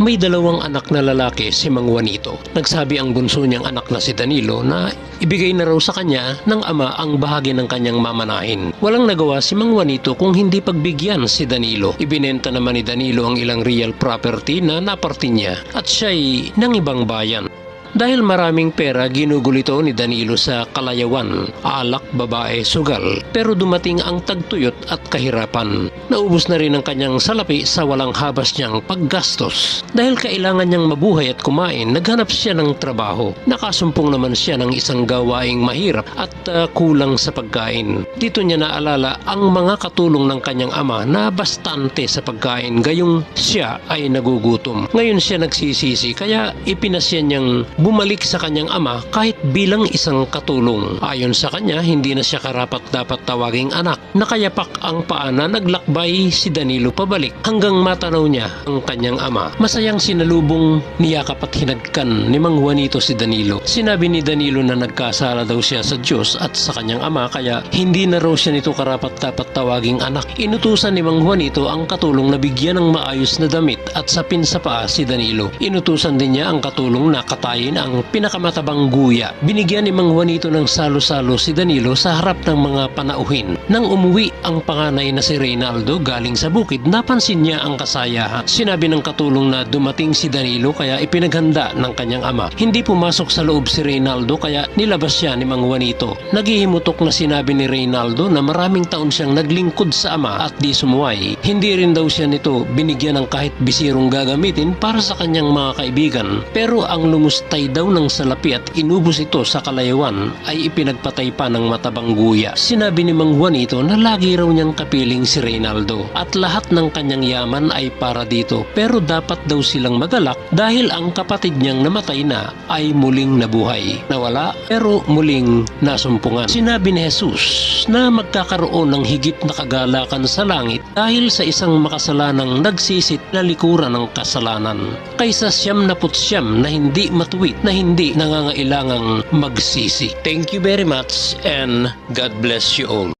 May dalawang anak na lalaki si Mang Juanito. Nagsabi ang bunso niyang anak na si Danilo na ibigay na raw sa kanya ng ama ang bahagi ng kanyang mamanahin. Walang nagawa si Mang Juanito kung hindi pagbigyan si Danilo. Ibinenta naman ni Danilo ang ilang real property na naparti niya at siya'y ng ibang bayan. Dahil maraming pera ginugulito ni Danilo sa kalayawan, alak, babae, sugal. Pero dumating ang tagtuyot at kahirapan. Naubos na rin ang kanyang salapi sa walang habas niyang paggastos. Dahil kailangan niyang mabuhay at kumain, naghanap siya ng trabaho. Nakasumpong naman siya ng isang gawaing mahirap at uh, kulang sa pagkain. Dito niya naalala ang mga katulong ng kanyang ama na bastante sa pagkain gayong siya ay nagugutom. Ngayon siya nagsisisi kaya ipinasya niyang bumalik sa kanyang ama kahit bilang isang katulong. Ayon sa kanya, hindi na siya karapat dapat tawaging anak. Nakayapak ang paa na naglakbay si Danilo pabalik hanggang matanaw niya ang kanyang ama. Masayang sinalubong niyakap at hinagkan ni Mang Juanito si Danilo. Sinabi ni Danilo na nagkasala daw siya sa Diyos at sa kanyang ama kaya hindi na raw siya nito karapat dapat tawaging anak. Inutusan ni Mang Juanito ang katulong na bigyan ng maayos na damit at sapin sa paa si Danilo. Inutusan din niya ang katulong na katayin ang pinakamatabang guya. Binigyan ni Mang Juanito ng salo-salo si Danilo sa harap ng mga panauhin. Nang umuwi ang panganay na si Reynaldo galing sa bukid, napansin niya ang kasayahan. Sinabi ng katulong na dumating si Danilo kaya ipinaghanda ng kanyang ama. Hindi pumasok sa loob si Reynaldo kaya nilabas siya ni Mang Juanito. Naghihimutok na sinabi ni Reynaldo na maraming taon siyang naglingkod sa ama at di sumuway. Hindi rin daw siya nito binigyan ng kahit bisirong gagamitin para sa kanyang mga kaibigan. Pero ang lumustay daw ng salapi at inubos ito sa kalayawan ay ipinagpatay pa ng matabang guya. Sinabi ni Mang Juanito na lagi raw niyang kapiling si Reynaldo at lahat ng kanyang yaman ay para dito. Pero dapat daw silang magalak dahil ang kapatid niyang namatay na ay muling nabuhay. Nawala pero muling nasumpungan. Sinabi ni Jesus na magkakaroon ng higit na kagalakan sa langit dahil sa isang makasalanang nagsisit na likuran ng kasalanan. Kaysa siyam na putsyam na hindi matuwid na hindi nangangailangang magsisi. Thank you very much and God bless you all.